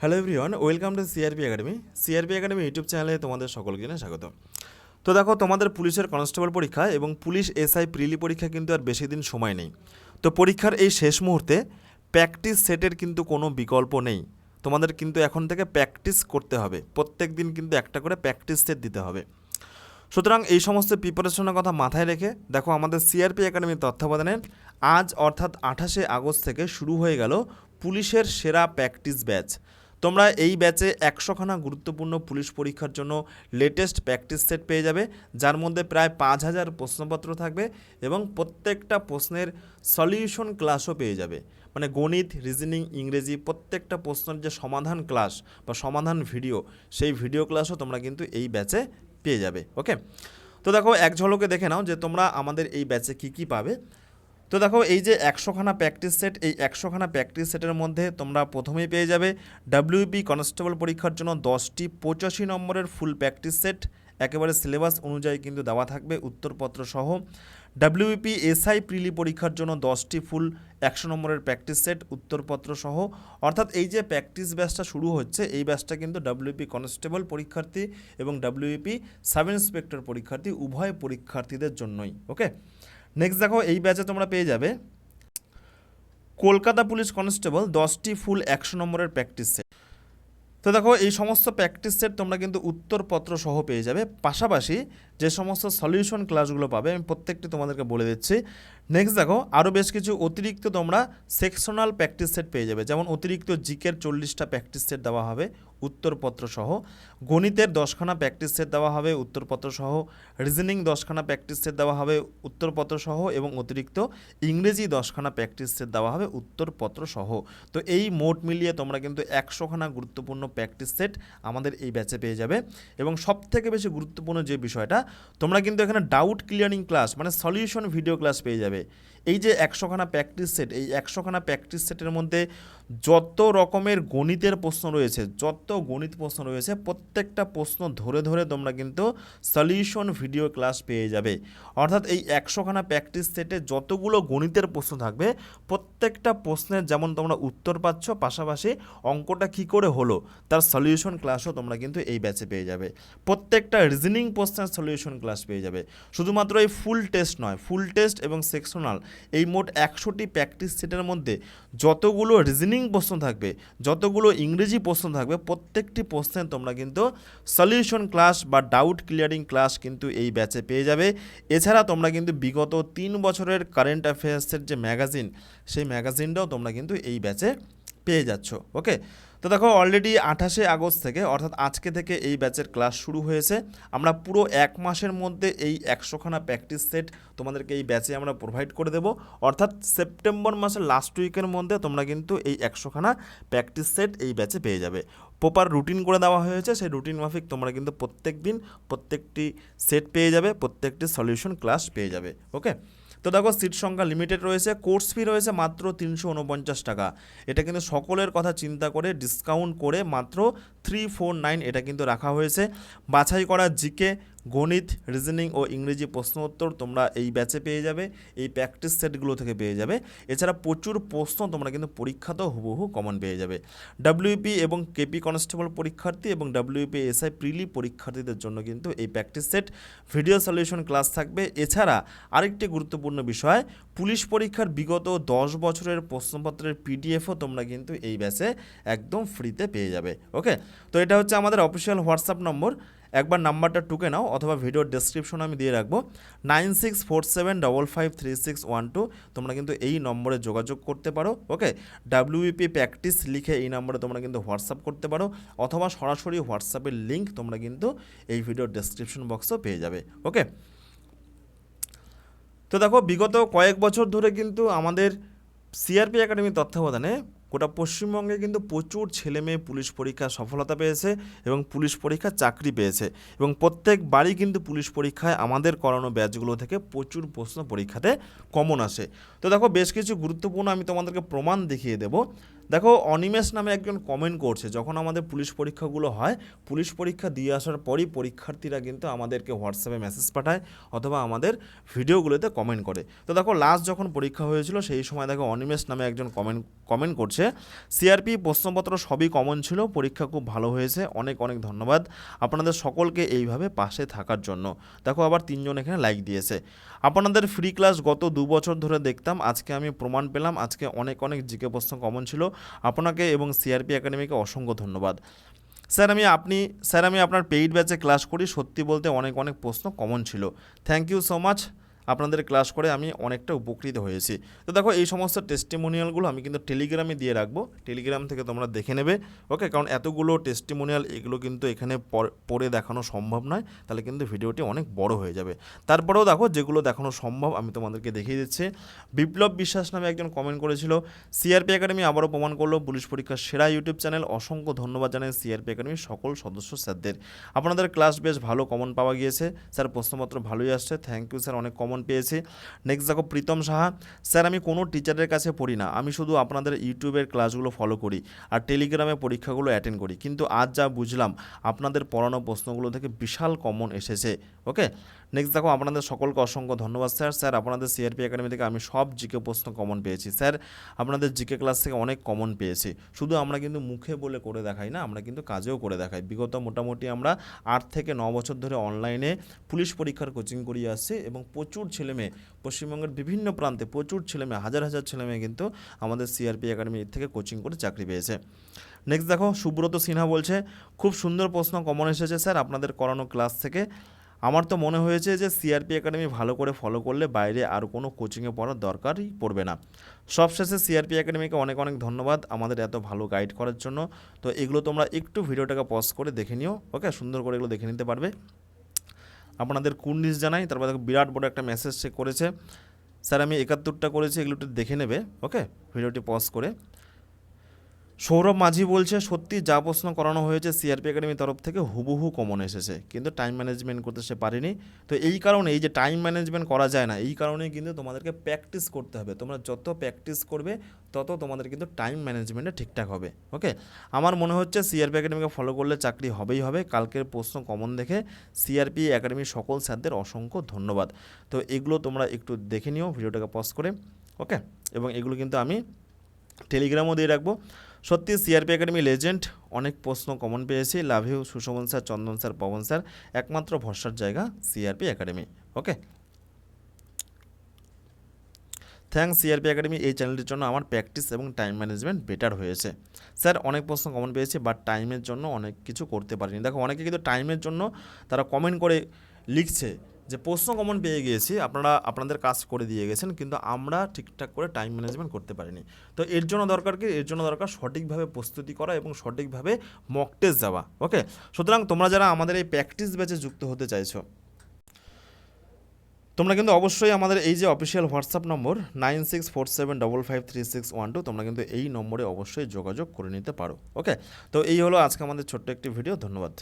Hello everyone welcome to CRP academy CRP academy YouTube চ্যানেলে তোমাদের সকলকে জানাই স্বাগত তো দেখো, তোমাদের পুলিশের কনস্টেবল পরীক্ষা এবং পুলিশ এসআই প্রিলি পরীক্ষা কিন্তু আর বেশি দিন সময় নেই। তো পরীক্ষার এই শেষ মুহূর্তে প্র্যাকটিস সেটের কিন্তু কোনো বিকল্প নেই। তোমাদের কিন্তু এখন থেকে প্র্যাকটিস করতে হবে। প্রত্যেক দিন কিন্তু একটা করে প্র্যাকটিস সেট দিতে হবে। সুতরাং এই সমস্ত প্রিপারেশনের কথা মাথায় রেখে, দেখো আমাদের সিআরপি একাডেমির তত্ত্বাবধানে আজ অর্থাৎ আঠাশে আগস্ট থেকে শুরু হয়ে গেল পুলিশের সেরা প্র্যাকটিস ব্যাচ তোমরা এই ব্যাচে একশোখানা গুরুত্বপূর্ণ পুলিশ পরীক্ষার জন্য লেটেস্ট প্র্যাকটিস সেট পেয়ে যাবে, যার মধ্যে প্রায় পাঁচ হাজার প্রশ্নপত্র থাকবে এবং প্রত্যেকটা প্রশ্নের সলিউশন ক্লাসও পেয়ে যাবে। মানে গণিত রিজনিং ইংরেজি প্রত্যেকটা প্রশ্নের যে সমাধান ক্লাস বা সমাধান ভিডিও সেই ভিডিও ক্লাসও তোমরা কিন্তু এই ব্যাচে পেয়ে যাবে ওকে তো দেখো, এক ঝলকে দেখে নাও যে তোমরা আমাদের এই ব্যাচে কি কি পাবে। তো দেখো, এই যে একশোখানা প্র্যাকটিস সেট এই একশোখানা প্র্যাকটিস সেটের মধ্যে তোমরা প্রথমেই পেয়ে যাবে ডাব্লিউপি কনস্টেবল পরীক্ষার জন্য দশটি পঁচাশি নম্বরের ফুল প্র্যাকটিস সেট একেবারে সিলেবাস অনুযায়ী কিন্তু দেওয়া থাকবে উত্তরপত্র সহ। ডাব্লিউপি এসআই প্রিলি পরীক্ষার জন্য দশটি ফুল একশো নম্বরের প্র্যাকটিস সেট উত্তরপত্র সহ। অর্থাৎ এই যে প্র্যাকটিস ব্যাচটা শুরু হচ্ছে, এই ব্যাচটা কিন্তু ডাব্লিউপি কনস্টেবল পরীক্ষার্থী এবং ডাব্লিউপি সাব ইন্সপেক্টর পরীক্ষার্থী, উভয় পরীক্ষার্থীদের জন্যই ওকে নেক্সট দেখো, এই ব্যাচে তোমরা পেয়ে যাবে। কলকাতা পুলিশ কনস্টেবল দশটি ফুল একশো নম্বরের প্র্যাকটিস সেট তো দেখো, এই সমস্ত প্র্যাকটিস সেট তোমরা কিন্তু উত্তরপত্র সহ পেয়ে যাবে। পাশাপাশি যে সমস্ত সলিউশন ক্লাসগুলো পাবে, আমি প্রত্যেকটি তোমাদেরকে বলে দিচ্ছি। নেক্সট দেখো আরও বেশ কিছু অতিরিক্ত তোমরা সেকশনাল প্র্যাকটিস সেট পেয়ে যাবে। যেমন অতিরিক্ত জিকের চল্লিশটা প্র্যাকটিস সেট দেওয়া হবে, উত্তরপত্র সহ। গণিতের দশখানা প্র্যাকটিস সেট দেওয়া হবে, উত্তরপত্র সহ। রিজনিং দশখানা প্র্যাকটিস সেট দেওয়া হবে, উত্তরপত্র সহ এবং অতিরিক্ত ইংরেজি দশখানা প্র্যাকটিস সেট দেওয়া হবে, উত্তরপত্র সহ। তো এই মোট মিলিয়ে তোমরা কিন্তু একশোখানা গুরুত্বপূর্ণ প্র্যাকটিস সেট আমাদের এই ব্যাচে পেয়ে যাবে। এবং সবথেকে বেশি গুরুত্বপূর্ণ যে বিষয়টা তোমরা কিন্তু এখানে ডাউট ক্লিয়ারিং ক্লাস মানে সলিউশন ভিডিও ক্লাস পেয়ে যাবে। এই যে একশোখানা প্র্যাকটিস সেট এই একশোখানা প্র্যাকটিস সেটের মধ্যে যত রকমের গণিতের প্রশ্ন রয়েছে, যত গণিত প্রশ্ন রয়েছে, প্রত্যেকটা প্রশ্ন ধরে ধরে তোমরা কিন্তু সলিউশন ভিডিও ক্লাস পেয়ে যাবে। অর্থাৎ এই একশোখানা প্র্যাকটিস সেটে যতগুলো গণিতের প্রশ্ন থাকবে, প্রত্যেকটা প্রশ্নের যেমন তোমরা উত্তর পাচ্ছ, পাশাপাশি অঙ্কটা কী করে হলো, তার সলিউশন ক্লাসও তোমরা কিন্তু এই ব্যাচে পেয়ে যাবে। প্রত্যেকটা রিজনিং প্রশ্নের সলিউশন ক্লাস পেয়ে যাবে। শুধুমাত্র এই ফুল টেস্ট নয় ফুল টেস্ট এবং সেকশনাল এই মোট একশোটি প্র্যাকটিস সেটের মধ্যে যতগুলো রিজনিং প্রশ্ন থাকবে, যতগুলো ইংরেজি প্রশ্ন থাকবে, প্রত্যেকটি প্রশ্নের তোমরা কিন্তু সলিউশন ক্লাস বা ডাউট ক্লিয়ারিং ক্লাস কিন্তু এই ব্যাচে পেয়ে যাবে। এছাড়া তোমরা কিন্তু বিগত তিন বছরের কারেন্ট অ্যাফেয়ার্সের যে ম্যাগাজিন সেই ম্যাগাজিনটাও তোমরা কিন্তু এই ব্যাচে পেয়ে যাচ্ছ ওকে তো দেখো অলরেডি আঠাশে আগস্ট থেকে, অর্থাৎ আজকে থেকে এই ব্যাচের ক্লাস শুরু হয়েছে। আমরা পুরো এক মাসের মধ্যে এই একশোখানা প্র্যাকটিস সেট তোমাদেরকে এই ব্যাচে আমরা প্রোভাইড করে দেবো। অর্থাৎ সেপ্টেম্বর মাসের লাস্ট উইকের মধ্যে তোমরা কিন্তু এই একশোখানা প্র্যাকটিস সেট এই ব্যাচে পেয়ে যাবে। প্রপার রুটিন করে দেওয়া হয়েছে, সেই রুটিন মাফিক তোমরা কিন্তু প্রত্যেক দিন প্রত্যেকটি সেট পেয়ে যাবে, প্রত্যেকটি সলিউশন ক্লাস পেয়ে যাবে ওকে তো দেখো সিট সংখ্যা লিমিটেড রয়েছে, কোর্স ফি রয়েছে মাত্র তিনশো উনপঞ্চাশ টাকা। এটা কিন্তু সকলের কথা চিন্তা করে ডিসকাউন্ট করে মাত্র থ্রি ফোর নাইন এটা কিন্তু রাখা হয়েছে। বাছাই করা জিকে গণিত রিজনিং ও ইংরেজি প্রশ্ন উত্তর তোমরা এই ব্যাচে পেয়ে যাবে। এই প্র্যাকটিস সেটগুলো থেকে পেয়ে যাবে। এছাড়া প্রচুর প্রশ্ন তোমরা কিন্তু পরীক্ষাতেও হুবহু কমন পেয়ে যাবে। ডাব্লিউপি এবং কেপি কনস্টেবল পরীক্ষার্থী এবং ডাব্লিউপি এসআই প্রিলি পরীক্ষার্থীদের জন্য কিন্তু এই practice set video solution class থাকবে। এছাড়া আরেকটি গুরুত্বপূর্ণ বিষয়, পুলিশ পরীক্ষার বিগত দশ বছরের প্রশ্নপত্রের পিডিএফও তোমরা কিন্তু এই ব্যাচে একদম ফ্রিতে পেয়ে যাবে। ওকে তো এটা হচ্ছে আমাদের অফিসিয়াল হোয়াটসঅ্যাপ নম্বর। একবার নাম্বারটা টুকে নাও অথবা ভিডিওর ডেসক্রিপশনে আমি দিয়ে রাখব। Nine six four seven double five three six one two তোমরা কিন্তু এই নম্বরে যোগাযোগ করতে পারো ওকে ডাব্লিউপি প্র্যাকটিস লিখে এই নম্বরে তোমরা কিন্তু হোয়াটসঅ্যাপ করতে পারো, অথবা সরাসরি হোয়াটসঅ্যাপের লিঙ্ক তোমরা কিন্তু এই ভিডিওর ডেসক্রিপশন বক্সেও পেয়ে যাবে ওকে তো দেখো, বিগত কয়েক বছর ধরে কিন্তু আমাদের সিআরপি একাডেমির তত্ত্বাবধানে গোটা পশ্চিমবঙ্গে কিন্তু প্রচুর ছেলে মেয়ে পুলিশ পরীক্ষা সফলতা পেয়েছে এবং পুলিশ পরীক্ষা চাকরি পেয়েছে এবং প্রত্যেক বাড়ি কিন্তু পুলিশ পরীক্ষায় আমাদের করানো ব্যাচগুলো থেকে প্রচুর প্রশ্ন পরীক্ষাতে কমন আসে। তো দেখো, বেশ কিছু গুরুত্বপূর্ণ আমি তোমাদেরকে প্রমাণ দেখিয়ে দেবো। দেখো, অনিমেষ নামে একজন কমেন্ট করছে, যখন আমাদের পুলিশ পরীক্ষাগুলো হয়, পুলিশ পরীক্ষা দিয়ে আসার পরই পরীক্ষার্থীরা কিন্তু আমাদেরকে হোয়াটসঅ্যাপে মেসেজ পাঠায় অথবা আমাদের ভিডিওগুলোতে কমেন্ট করে। তো দেখো লাস্ট যখন পরীক্ষা হয়েছিল, সেই সময় দেখো, অনিমেষ নামে একজন কমেন্ট কমেন্ট করছে সিআরপি প্রশ্নপত্র সবই কমন ছিল, পরীক্ষা খুব ভালো হয়েছে, অনেক অনেক ধন্যবাদ। আপনাদের সকলকে এইভাবে পাশে থাকার জন্য। দেখো, আবার তিনজন এখানে লাইক দিয়েছে। আপনাদের ফ্রি ক্লাস গত দু বছর ধরে দেখতাম, আজকে আমি প্রমাণ পেলাম, আজকে অনেক অনেক জিকে প্রশ্ন কমন ছিল আপনাকে এবং সিআরপি একাডেমিকে অসংখ্য ধন্যবাদ। স্যার, আমি আপনি, স্যার, আমি আপনার পেইড ব্যাচে ক্লাস করি। সত্যি বলতে অনেক অনেক প্রশ্ন কমন ছিল। থ্যাংক ইউ সো মাচ আপনাদের ক্লাস করে আমি অনেকটা উপকৃত হয়েছি। তো দেখো, এই সমস্ত টেস্টিমোনিয়ালগুলো আমি কিন্তু টেলিগ্রামে দিয়ে রাখব। টেলিগ্রাম থেকে তোমরা দেখে নেবে ওকে কারণ এতগুলো টেস্টিমোনিয়াল এগুলো কিন্তু এখানে পড়ে দেখানো সম্ভব নয়। তাহলে কিন্তু ভিডিওটি অনেক বড় হয়ে যাবে। তারপরেও দেখো, যেগুলো দেখানো সম্ভব আমি তোমাদেরকে দেখিয়ে দিচ্ছি। বিপ্লব বিশ্বাস নামে একজন কমেন্ট করেছিল সিআরপি একাডেমি আবারও প্রমাণ করল, পুলিশ পরীক্ষার সেরা ইউটিউব চ্যানেল অসংখ্য ধন্যবাদ জানাই সিআরপি একাডেমির সকল সদস্য স্যারদের। আপনাদের ক্লাস বেশ ভালো কমন পাওয়া গিয়েছে। স্যার প্রশ্নপত্র ভালোই আসছে। থ্যাংক ইউ স্যার অনেক কমন পেয়েছি। নেক্সট দেখো, প্রীতম সাহা, স্যার আমি কোনো টিচারের কাছে পড়ি না। আমি শুধু আপনাদের ইউটিউবের ক্লাসগুলো ফলো করি আর টেলিগ্রামে পরীক্ষাগুলো অ্যাটেন্ড করি। কিন্তু আজ যা বুঝলাম, আপনাদের পড়ানো প্রশ্নগুলো থেকে বিশাল কমন এসেছে ওকে নেক্সট দেখো, আপনাদের সকলকে অসংখ্য ধন্যবাদ, স্যার। স্যার, আপনাদের সিআরপি একাডেমি থেকে আমি সব জিকে প্রশ্ন কমন পেয়েছি। স্যার, আপনাদের জিকে ক্লাস থেকে অনেক কমন পেয়েছি। শুধু আমরা কিন্তু মুখে বলে করে দেখাই না, আমরা কিন্তু কাজেও করে দেখাই। বিগত মোটামুটি আমরা আট থেকে ন বছর ধরে অনলাইনে পুলিশ পরীক্ষার কোচিং করিয়ে আসছি এবং প্রচুর ছেলেমেয়ে পশ্চিমবঙ্গের বিভিন্ন প্রান্তে প্রচুর ছেলেমেয়ে হাজার হাজার ছেলেমেয়ে কিন্তু আমাদের সিআরপি একাডেমি থেকে কোচিং করে চাকরি পেয়েছে। নেক্সট দেখো, সুব্রত সিনহা বলছে, খুব সুন্দর প্রশ্ন কমন এসেছে স্যার আপনাদের করানো ক্লাস থেকে। আমার তো মনে হয়েছে যে সিআরপি একাডেমি ভালো করে ফলো করলে বাইরে আর কোনো কোচিংয়ে পড়ার দরকারই পড়বে না। সবশেষে সিআরপি একাডেমিকে অনেক অনেক ধন্যবাদ আমাদের এত ভালো গাইড করার জন্য। তো এগুলো তোমরা একটু ভিডিওটাকে পজ করে দেখে নিও ওকে সুন্দর করে এগুলো দেখে নিতে পারবে। আপনাদের কুর্নিশ জানাই, তারপর দেখো বিরাট বড় একটা মেসেজ সে করেছে। স্যার, আমি একাত্তরটা করেছি, এগুলো একটু দেখে নেবে ওকে ভিডিওটি পজ করে। সৌরভ মাঝি বলছে, সত্যি যা প্রশ্ন করানো হয়েছে সিআরপি একাডেমির তরফ থেকে হুবহু কমন এসেছে। কিন্তু টাইম ম্যানেজমেন্ট করতে সে পারেনি। তো এই কারণে এই যে টাইম ম্যানেজমেন্ট করা যায় না, এই কারণেই কিন্তু তোমাদেরকে প্র্যাকটিস করতে হবে। তোমরা যত প্র্যাকটিস করবে, তত তোমাদের কিন্তু টাইম ম্যানেজমেন্টে ঠিকঠাক হবে। ওকে আমার মনে হচ্ছে সিআরপি একাডেমিকে ফলো করলে চাকরি হবেই হবে। কালকের প্রশ্ন কমন দেখে সিআরপি একাডেমির সকল স্যারদের অসংখ্য ধন্যবাদ। তো এগুলো তোমরা একটু দেখে নিও, ভিডিওটাকে পজ করে। ওকে এবং এগুলো কিন্তু আমি টেলিগ্রামও দিয়ে রাখব। সত্যি সিআরপি একাডেমি লেজেন্ড অনেক প্রশ্ন কমন পেয়েছি। Love you Sushobhan sir, Chandan sir, Pavan sir, একমাত্র ভরসার জায়গা CRP academy okay thanks CRP academy এই চ্যানেলটির জন্য আমার প্র্যাকটিস এবং টাইম ম্যানেজমেন্ট বেটার হয়েছে। স্যার, অনেক প্রশ্ন কমন পেয়েছি বাট টাইমের জন্য অনেক কিছু করতে পারিনি। দেখো, অনেকে কিন্তু টাইমের জন্য তারা কমেন্ট করে লিখছে যে প্রশ্ন কমন পেয়ে গিয়েছি, আপনারা আপনাদের কাজ করে দিয়ে গেছেন, কিন্তু আমরা ঠিকঠাক করে টাইম ম্যানেজমেন্ট করতে পারিনি। তো এর জন্য দরকার কি? এর জন্য দরকার সঠিকভাবে প্রস্তুতি করা এবং সঠিকভাবে মক টেস্ট যাওয়া ওকে সুতরাং তোমরা যারা আমাদের এই প্র্যাকটিস ব্যাচে যুক্ত হতে চাইছো, তোমরা কিন্তু অবশ্যই আমাদের এই যে official WhatsApp number nine six four seven double five three six one two তোমরা কিন্তু এই নম্বরে অবশ্যই যোগাযোগ করে নিতে পারো ওকে তো এই হলো আজকে আমাদের ছোট্ট একটি ভিডিও ধন্যবাদ।